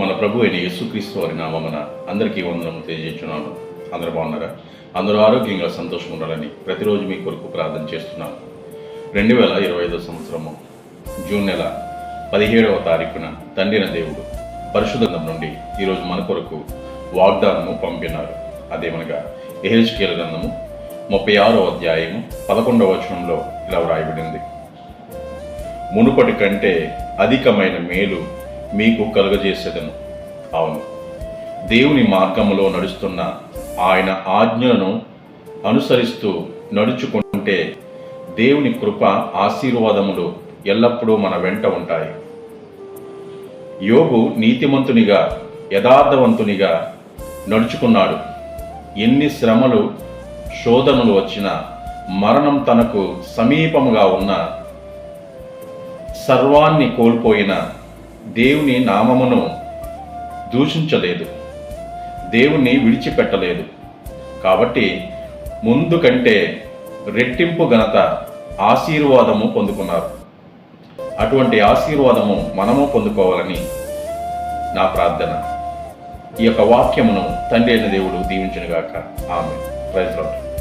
మన ప్రభు అయిన యేసుక్రీస్తు వారి నామమున అందరికీ వందనము తెలియజేస్తున్నాను. అందరూ బాగున్నారా? అందరూ ఆరోగ్యంగా సంతోషం ఉండాలని ప్రతిరోజు మీ కొరకు ప్రార్థన చేస్తున్నాను. రెండు వేల ఇరవై ఐదో సంవత్సరము జూన్ నెల పదిహేడవ తారీఖున తండ్రిన దేవుడు పరిశుద్ధం నుండి ఈరోజు మన కొరకు వాగ్దానము పంపినారు. అదేమనగా ఎహెచ్కేల గ్రంథము ముప్పై ఆరో అధ్యాయము పదకొండవ వచనంలో ఇలా వ్రాయబడింది. మునుపటి కంటే అధికమైన మేలు మీకు కలుగజేసేదను అవును. దేవుని మార్గములో నడుస్తున్న ఆయన ఆజ్ఞలను అనుసరిస్తూ నడుచుకుంటే దేవుని కృప ఆశీర్వాదములు ఎల్లప్పుడూ మన వెంట ఉంటాయి. యోగు నీతిమంతునిగా యథార్థవంతునిగా నడుచుకున్నాడు. ఎన్ని శ్రమలు శోధనలు వచ్చినా మరణం తనకు సమీపముగా ఉన్న సర్వాన్ని కోల్పోయిన దేవుని నామమును దూషించలేదు. దేవుణ్ణి విడిచిపెట్టలేదు. కాబట్టి ముందు కంటే రెట్టింపు ఘనత ఆశీర్వాదము పొందుకున్నారు. అటువంటి ఆశీర్వాదము మనము పొందుకోవాలని నా ప్రార్థన. ఈ యొక్క వాక్యమును తండ్రి అయిన దేవుడు దీవించినగాక. ఆమె ప్రైజ్